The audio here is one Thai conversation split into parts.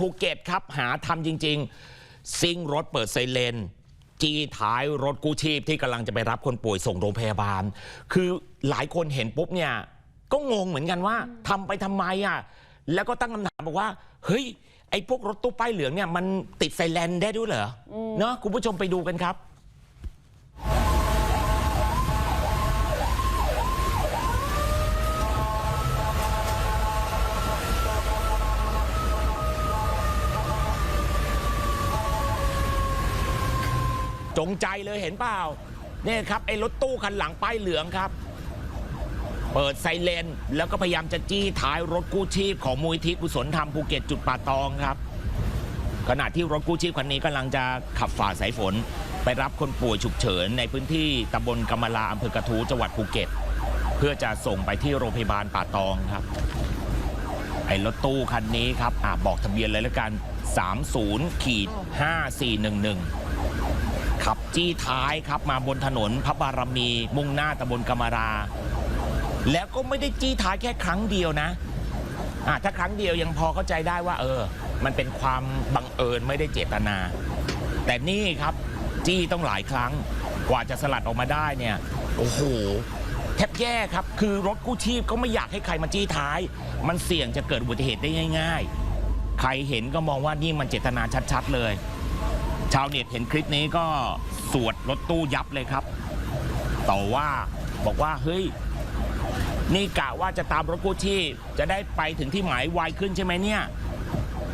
ภูเก็ตครับ หาทำจริง ๆ ซิ่งรถเปิดไซเรนจี้ท้ายรถกู้ชีพที่กำลังจะไปรับคนป่วยส่งโรงพยาบาล คือหลายคนเห็นปุ๊บเนี่ย ก็งงเหมือนกันว่าทำไปทำไมอะแล้วก็ตั้งคำถามบอกว่า เฮ้ย ไอ้พวกรถตู้ป้ายเหลืองเนี่ยมันติดไซเรนได้ด้วยเหรอเนาะคุณผู้ชมไปดูกันครับ จงใจเลยเห็นเปล่าเนี่ยครับไอ้รถตู้คันหลังป้ายเหลืองครับ เปิดไซเรนแล้วก็พยายามจะจี้ท้ายรถกู้ชีพของมูลที่กุศลธรรมภูเก็ตจุดป่าตองครับ ขณะที่รถกู้ชีพคันนี้กำลังจะขับฝ่าสายฝน ไปรับคนป่วยฉุกเฉินในพื้นที่ตำบลกำมะลาอำเภอกระทูจังหวัดภูเก็ต เพื่อจะส่งไปที่โรงพยาบาลป่าตองครับไอ้รถตู้คันนี้ครับอบอกทะเบียนเลยแล้วกัน 30ขีด5411 ขับจี้ท้ายครับมาบนถนนพระบารมี มุ่งหน้าตำบลกำมะรา แล้วก็ไม่ได้จี้ท้ายแค่ครั้งเดียวนะอะถ้าครั้งเดียวยังพอเข้าใจได้ว่า เออ มันเป็นความบังเอิญไม่ได้เจตนา แต่นี่ครับจี้ต้องหลายครั้งกว่าจะสลัดออกมาได้เนี่ยโอ้โหแทบแย่ครับ คือรถกู้ชีพก็ไม่อยากให้ใครมาจี้ท้าย มันเสี่ยงจะเกิดอุบัติเหตุได้ง่าย ๆ ใครเห็นก็มองว่านี่มันเจตนาชัด ๆ เลย ชาวเน็ตเห็นคลิปนี้ก็สวดรถตู้ยับเลยครับ ต่อว่าบอกว่าเฮ้ย นี่กะว่าจะตามรถกู้ชีพจะได้ไปถึงที่หมายไวขึ้นใช่ไหมเนี่ย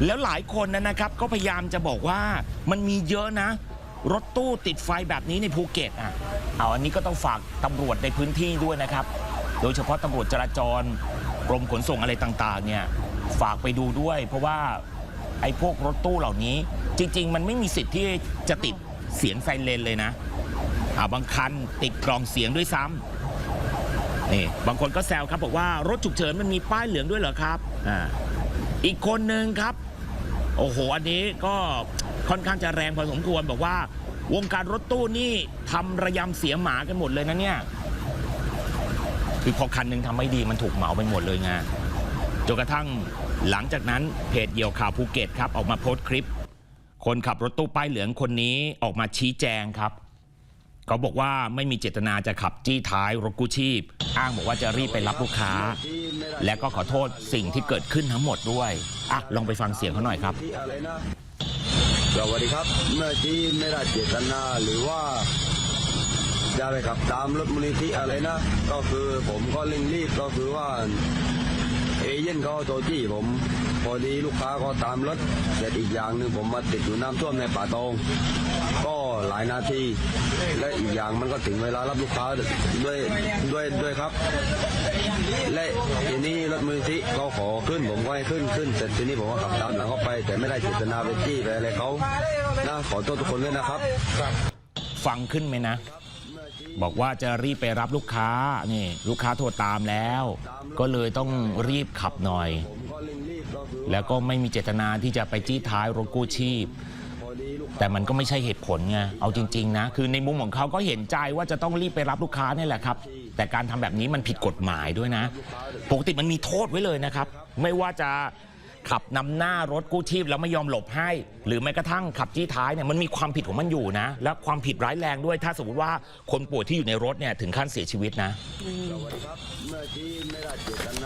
แล้วหลายคนนะนะครับ ก็พยายามจะบอกว่ามันมีเยอะนะ รถตู้ติดไฟแบบนี้ในภูเก็ตอะเอาอันนี้ก็ต้องฝากตำรวจในพื้นที่ด้วยนะครับ โดยเฉพาะตำรวจจราจรกรมขนส่งอะไรต่างๆเนี่ยฝากไปดูด้วย เพราะว่า ไอ้พวกรถตู้เหล่านี้ จริง ๆ มันไม่มีสิทธิ์ที่จะติดเสียงไซเรนเลยนะอ่าบางคันติดกล่องเสียงด้วยซ้ำนี่บางคนก็แซวครับบอกว่ารถฉุกเฉินมันมีป้ายเหลืองด้วยเหรอครับอ่าอีกคนหนึ่งครับ โอ้โห อันนี้ก็ค่อนข้างจะแรงพอสมควรบอกว่า วงการรถตู้นี่ทำระยำเสียหมากันหมดเลยนะเนี่ย คือพอคันหนึ่งทำไม่ดีมันถูกเหมาไปหมดเลยไง จนกระทั่งหลังจากนั้นเพจเดี่ยวข่าวภูเก็ตครับออกมาโพสต์คลิป คนขับรถตู้ป้ายเหลืองคนนี้ออกมาชี้แจงครับเขาบอกว่าไม่มีเจตนาจะขับจี้ท้ายรถกู้ชีพ อ้างบอกว่าจะรีบไปรับลูกค้า และก็ขอโทษสิ่งที่เกิดขึ้นทั้งหมดด้วยอะลองไปฟังเสียงเขาหน่อยครับสวัสดีครับเมื่อที่ไม่ได้เจตนาหรือว่าจะไปขับตามรถมูลนิธิอะไรนะ ก็คือผมก็เร่งรีบก็คือว่า เอเย่นเขาโทรจี้ผม พอดีลูกค้าก็ตามรถเสร็จอีกอย่างหนึ่งผมมาติดอยู่น้ำท่วมในป่าตองก็หลายนาที และอีกอย่างมันก็ถึงเวลารับลูกค้าด้วยด้วยด้วยครับ และทีนี้รถมือที่เขาขอขึ้นผมก็ให้ขึ้นขึ้นเสร็จทีนี้ผมก็ขับตามหลังเขาไป แต่ไม่ได้เจตนาไปจี้ไปอะไรเขานะขอโทษทุกคนด้วยนะครับ ฟังขึ้นไหมนะ บอกว่าจะรีบไปรับลูกค้านี่ลูกค้าโทรตามแล้ว ก็เลยต้องรีบขับหน่อย แล้วก็ไม่มีเจตนาที่จะไปจี้ท้ายรถกู้ชีพ แต่มันก็ไม่ใช่เหตุผลไงเอาจริง ๆ นะ คือในมุมของเขาก็เห็นใจว่าจะต้องรีบไปรับลูกค้านี่แหละครับ แต่การทำแบบนี้มันผิดกฎหมายด้วยนะ ปกติมันมีโทษไว้เลยนะครับ ไม่ว่าจะ ขับนำหน้ารถกู้ชีพแล้วไม่ยอมหลบให้ หรือแม้กระทั่งขับจี้ท้ายเนี่ยมันมีความผิดของมันอยู่นะ และความผิดร้ายแรงด้วย ถ้าสมมติว่าคนป่วยที่อยู่ในรถเนี่ยถึงขั้นเสียชีวิตนะ สวัสดีครับเมื่อที่ไม่ได้เจตนา